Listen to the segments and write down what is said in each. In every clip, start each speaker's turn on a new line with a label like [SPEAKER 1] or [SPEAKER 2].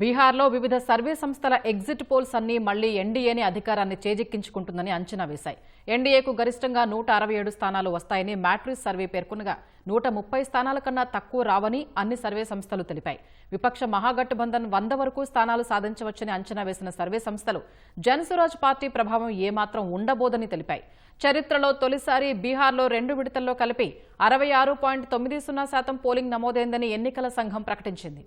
[SPEAKER 1] బీహార్లో వివిధ సర్వే సంస్థల ఎగ్జిట్ పోల్స్ అన్ని మళ్ళీ ఎన్డీఏని అధికారాన్ని చేజిక్కించుకుంటుందని అంచనా వేశాయి. ఎన్డీఏకు గరిష్టంగా నూట అరవై ఏడు స్థానాలు వస్తాయని మ్యాట్రిస్ సర్వే పేర్కొనగా నూట ముప్పై స్థానాల కన్నా తక్కువ రావని అన్ని సర్వే సంస్థలు తెలిపాయి. విపక్ష మహాగఠబంధన్ వంద వరకు స్థానాలు సాధించవచ్చని అంచనా వేసిన సర్వే సంస్థలు జనసురాజ్ పార్టీ ప్రభావం ఏమాత్రం ఉండబోదని తెలిపాయి. చరిత్రలో తొలిసారి బీహార్లో రెండు విడతల్లో కలిపి అరవై ఆరు పాయింట్ తొమ్మిది సున్నా శాతం పోలింగ్ నమోదైందని ఎన్నికల సంఘం ప్రకటించింది.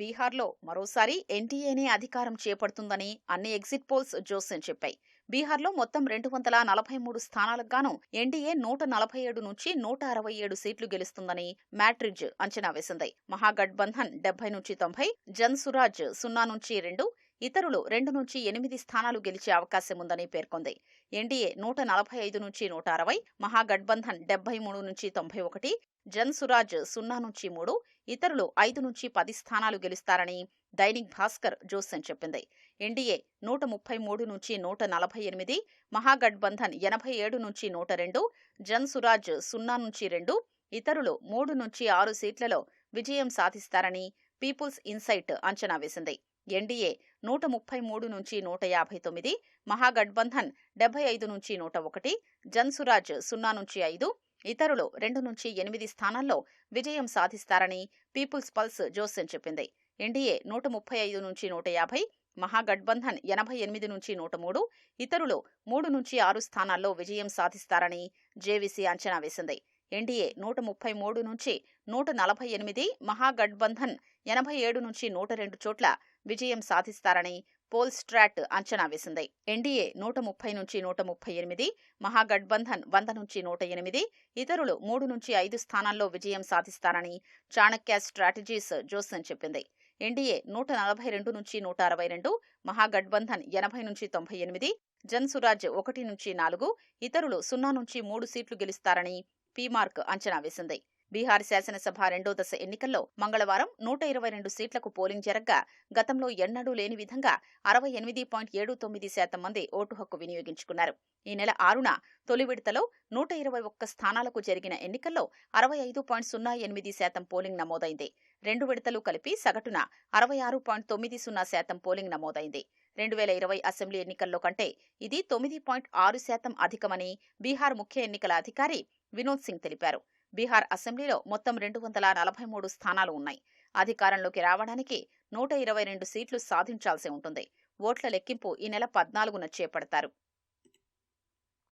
[SPEAKER 2] బీహార్లో మరోసారి ఎన్డీఏనే అధికారం చేపడుతుందని అన్ని ఎగ్జిట్ పోల్స్ జోస్యం చెప్పాయి. బీహార్లో మొత్తం రెండు వందల నలభై మూడు స్థానాలకు గాను ఎన్డీఏ నూట నలభై ఏడు నుంచి నూట అరవై ఏడు సీట్లు గెలుస్తుందని మ్యాట్రిడ్జ్ అంచనా వేసింది. మహాగఠబంధన్ డెబ్బై నుంచి తొంభై జన్ సురాజ్ సున్నా నుంచి రెండు ఇతరులు రెండు నుంచి ఎనిమిది స్థానాలు గెలిచే అవకాశం ఉందని పేర్కొంది. ఎన్డీఏ నూట నలభై ఐదు నుంచి నూట అరవై మహాగఠబంధన్ డెబ్బై మూడు నుంచి తొంభై ఒకటి జన్ సురాజ్ సున్నా నుంచి మూడు ఇతరులు ఐదు నుంచి పది స్థానాలు గెలుస్తారని దైనిక్ భాస్కర్ జోసెన్ చెప్పింది. ఎన్డీఏ నూట ముప్పై మూడు నుంచి నూట నలభై ఎనిమిది మహాగఠబంధన్ ఎనభై ఏడు నుంచి నూట రెండు జన్ సురాజ్ సున్నా నుంచి రెండు ఇతరులు మూడు నుంచి ఆరు సీట్లలో విజయం సాధిస్తారని పీపుల్స్ ఇన్సైట్ అంచనా వేసింది. ఎన్డీఏ నూట ముప్పై మూడు నుంచి నూట యాభై తొమ్మిది మహాగఠబంధన్ డెబ్బై ఐదు నుంచి నూట ఒకటి జన్సురాజ్ సున్నా నుంచి ఐదు ఇతరులు రెండు నుంచి ఎనిమిది స్థానాల్లో విజయం సాధిస్తారని పీపుల్స్ పల్స్ జోసెన్ చెప్పింది. ఎన్డీఏ నూట ముప్పై ఐదు నుంచి నూట యాభై మహాగఠబంధన్ ఎనభై ఎనిమిది నుంచి నూట మూడు ఇతరులు మూడు నుంచి ఆరు స్థానాల్లో విజయం సాధిస్తారని జేవీసీ అంచనా వేసింది. ఎన్డీఏ నూట ముప్పై మూడు నుంచి నూట నలభై ఎనిమిది మహాగఠబంధన్ ఎనభై ఏడు నుంచి నూట రెండు చోట్ల విజయం సాధిస్తారని పోల్ స్ట్రాట్ అంచనా వేసింది. ఎన్డీఏ నూట ముప్పై నుంచి నూట ముప్పై ఎనిమిది మహాగఠబంధన్ వంద నుంచి నూట ఎనిమిది ఇతరులు మూడు నుంచి ఐదు స్థానాల్లో విజయం సాధిస్తారని చాణక్య స్ట్రాటజీస్ జోసన్ చెప్పింది. ఎన్డీఏ నూట నలభై రెండు నుంచి నూట అరవై రెండు మహాగఠబంధన్ ఎనభై నుంచి తొంభై ఎనిమిది జన్ సురాజ్ ఒకటి నుంచి నాలుగు ఇతరులు సున్నా నుంచి మూడు సీట్లు గెలుస్తారని పీమార్క్ అంచనా వేసింది. బీహార్ శాసనసభ రెండో దశ ఎన్నికల్లో మంగళవారం నూట ఇరవై రెండు సీట్లకు పోలింగ్ జరగ్గా గతంలో ఎన్నడూ లేని విధంగా అరవై ఎనిమిది పాయింట్ ఏడు తొమ్మిది శాతం మంది ఓటు హక్కు వినియోగించుకున్నారు. ఈ నెల ఆరున తొలి విడతలో నూట ఇరవై ఒక్క స్థానాలకు జరిగిన ఎన్నికల్లో అరవై ఐదు పాయింట్ సున్నా ఎనిమిది శాతం పోలింగ్ నమోదైంది. రెండు విడతలు కలిపి సగటున అరవై ఆరు పాయింట్ తొమ్మిది సున్నా శాతం పోలింగ్ నమోదైంది. రెండు వేల ఇరవై అసెంబ్లీ ఎన్నికల్లో కంటే ఇది తొమ్మిది పాయింట్ ఆరు శాతం అధికమని బీహార్ ముఖ్య ఎన్నికల అధికారి వినోద్ సింగ్ తెలిపారు. బీహార్ అసెంబ్లీలో మొత్తం రెండు వందల నలభై మూడు స్థానాలు ఉన్నాయి. అధికారంలోకి రావడానికి నూట ఇరవై రెండు సీట్లు సాధించాల్సి ఉంటుంది. ఓట్ల లెక్కింపు ఈ నెల పద్నాలుగున చేపడతారు.